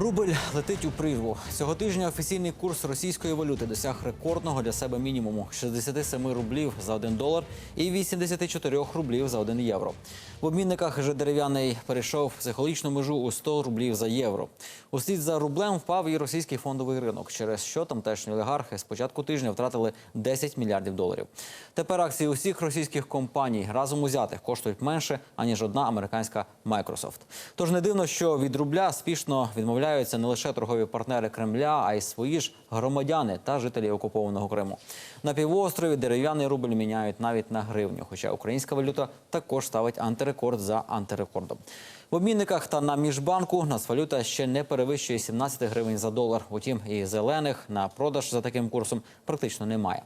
Рубль летить у прірву. Цього тижня офіційний курс російської валюти досяг рекордного для себе мінімуму 67 рублів за 1 долар і 84 рублів за 1 євро. В обмінниках же дерев'яний перейшов психологічну межу у 100 рублів за євро. Услід за рублем впав і російський фондовий ринок, через що тамтешні олігархи з початку тижня втратили 10 мільярдів доларів. Тепер акції усіх російських компаній разом узятих коштують менше аніж одна американська Microsoft. Тож не дивно, що від рубля спішно відмовляються не лише торгові партнери Кремля, а й свої ж громадяни та жителі окупованого Криму. На півострові дерев'яний рубль міняють навіть на гривню, хоча українська валюта також ставить антирекорд за антирекордом. В обмінниках та на міжбанку нацвалюта ще не перевищує 17 гривень за долар. Утім, і зелених на продаж за таким курсом практично немає.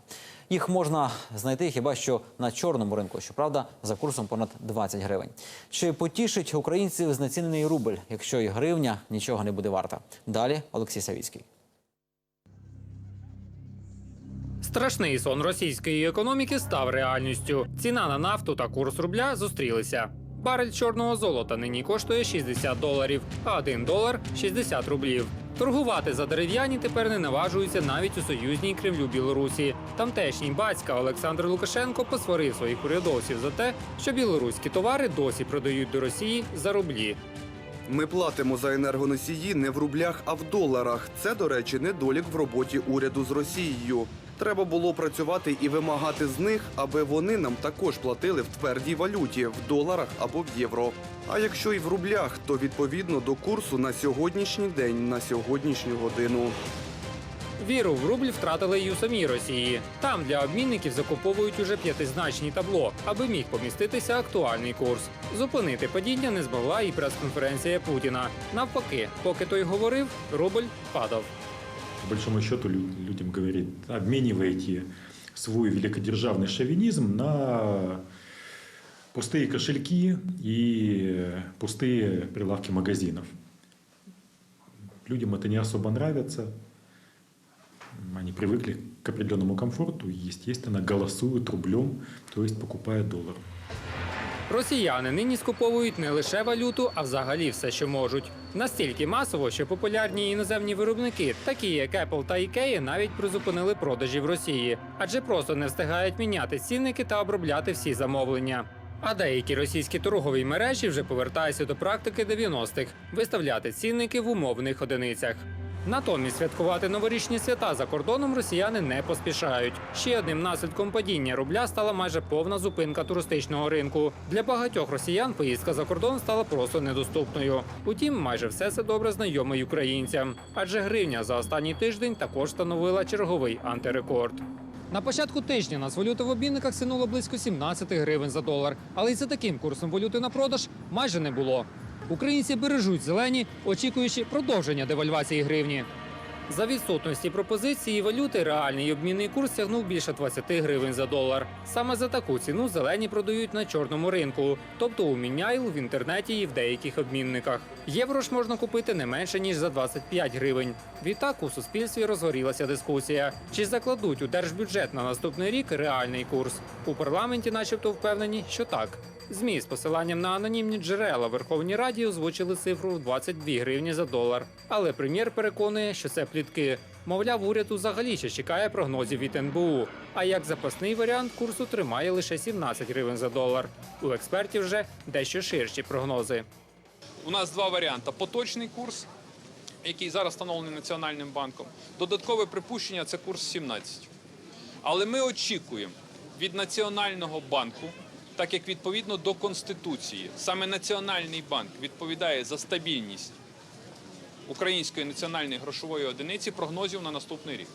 Їх можна знайти хіба що на чорному ринку, щоправда, за курсом понад 20 гривень. Чи потішить українців знецінений рубль, якщо і гривня нічого не буде варта? Далі Олексій Савіцький. Страшний сон російської економіки став реальністю. Ціна на нафту та курс рубля зустрілися. Барель чорного золота нині коштує 60 доларів, а 1 долар 60 рублів. Торгувати за дерев'яні тепер не наважуються навіть у союзній Кремлю Білорусі. Тамтешній батька Олександр Лукашенко посварив своїх урядовців за те, що білоруські товари досі продають до Росії за рублі. Ми платимо за енергоносії не в рублях, а в доларах. Це, до речі, недолік в роботі уряду з Росією. Треба було працювати і вимагати з них, аби вони нам також платили в твердій валюті в доларах або в євро. А якщо і в рублях, то відповідно до курсу на сьогоднішній день, на сьогоднішню годину. Віру в рубль втратили й у самій Росії. Там для обмінників закуповують уже п'ятизначні табло, аби міг поміститися актуальний курс. Зупинити падіння не змогла і прес-конференція Путіна. Навпаки, поки той говорив, рубль падав. По большому счету лю- людям говорит, обменивайте свой великодержавный шовинизм на пустые кошельки и пустые прилавки магазинов. Людям это не особо нравится. Они привыкли к определенному комфорту и, естественно, голосуют рублем, то есть покупают доллар. Росіяни нині скуповують не лише валюту, а взагалі все, що можуть. Настільки масово, що популярні іноземні виробники, такі як Apple та IKEA, навіть призупинили продажі в Росії, адже просто не встигають міняти цінники та обробляти всі замовлення. А деякі російські торгові мережі вже повертаються до практики 90-х – виставляти цінники в умовних одиницях. Натомість святкувати новорічні свята за кордоном росіяни не поспішають. Ще одним наслідком падіння рубля стала майже повна зупинка туристичного ринку. Для багатьох росіян поїздка за кордон стала просто недоступною. Утім, майже все це добре знайоме й українцям, адже гривня за останній тиждень також становила черговий антирекорд. На початку тижня нацвалюта в обмінниках сянуло близько 17 гривень за долар, але й за таким курсом валюти на продаж майже не було. Українці бережуть зелені, очікуючи продовження девальвації гривні. За відсутності пропозиції валюти реальний обмінний курс сягнув більше 20 гривень за долар. Саме за таку ціну зелені продають на чорному ринку, тобто у міняйл в інтернеті і в деяких обмінниках. Євро ж можна купити не менше ніж за 25 гривень. Відтак у суспільстві розгорілася дискусія: чи закладуть у держбюджет на наступний рік реальний курс? У парламенті, начебто, впевнені, що так. ЗМІ з посиланням на анонімні джерела Верховній Раді озвучили цифру в 22 гривні за долар. Але прем'єр переконує, що це плітки. Мовляв, уряд взагалі ще чекає прогнозів від НБУ. А як запасний варіант курсу тримає лише 17 гривень за долар. У експертів вже дещо ширші прогнози. У нас два варіанти: поточний курс, який зараз встановлений Національним банком. Додаткове припущення це курс 17. Але ми очікуємо від Національного банку, так як відповідно до Конституції, саме Національний банк відповідає за стабільність української національної грошової одиниці прогнозів на наступний рік.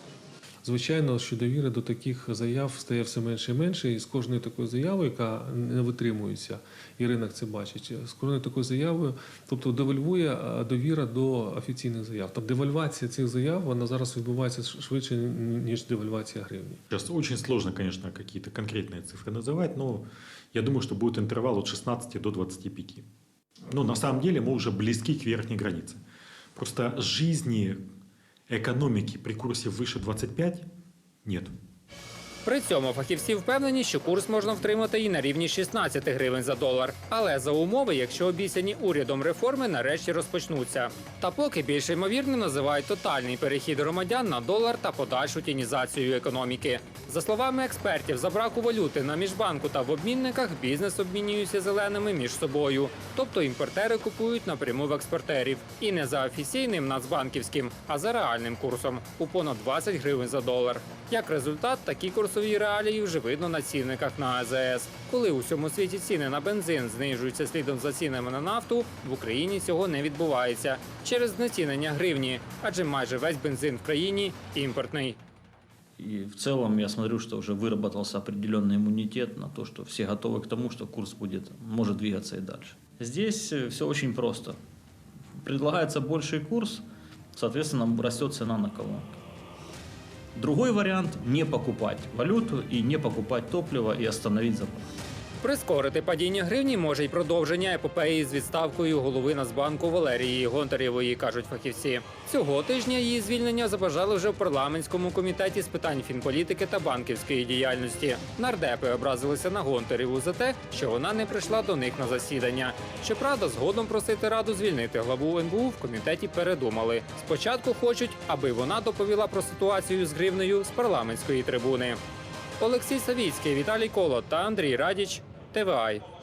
Звичайно, що довіра до таких заяв стає все менше і менше, і з кожною такою заявою, яка не витримується, і ринок це бачить, з кожною такою заявою, тобто девальвує а, довіра до офіційних заяв. Тобто девальвація цих заяв вона зараз відбувається ш- швидше, ніж девальвація гривні. Сейчас очень сложно, конечно, какие-то конкретные цифры называть, но я думаю, что будет интервал от 16 до 25. Ну, на самом деле мы уже близки к верхней границе. Просто жизни экономики при курсе выше 25 нет. При цьому фахівці впевнені, що курс можна втримати і на рівні 16 гривень за долар, але за умови, якщо обіцяні урядом реформи нарешті розпочнуться. Та поки більш ймовірним називають тотальний перехід громадян на долар та подальшу тінізацію економіки. За словами експертів, за браку валюти на міжбанку та в обмінниках бізнес обмінюється зеленими між собою, тобто імпортери купують напряму в експортерів і не за офіційним нацбанківським, а за реальним курсом у понад 20 гривень за долар. Як результат, такі курсові реалії вже видно на цінниках на АЗС. Коли у всьому світі ціни на бензин знижуються слідом за цінами на нафту, в Україні цього не відбувається через знецінення гривні, адже майже весь бензин в країні імпортний. И в целом я смотрю, что уже выработался определенный иммунитет на то, что все готовы к тому, что курс будет, может двигаться и дальше. Здесь все очень просто. Предлагается больший курс, соответственно, растет цена на колонки. Другой вариант – не покупать валюту и не покупать топливо и остановить запас. Прискорити падіння гривні може й продовження епопеї з відставкою голови Нацбанку Валерії Гонтарєвої, кажуть фахівці. Цього тижня її звільнення забажали вже в парламентському комітеті з питань фінполітики та банківської діяльності. Нардепи образилися на Гонтарєву за те, що вона не прийшла до них на засідання. Щоправда, згодом просити раду звільнити главу НБУ в комітеті передумали. Спочатку хочуть, аби вона доповіла про ситуацію з гривнею з парламентської трибуни. Олексій Савіцький, Віталій Колот та Андрій Радіч. Spotify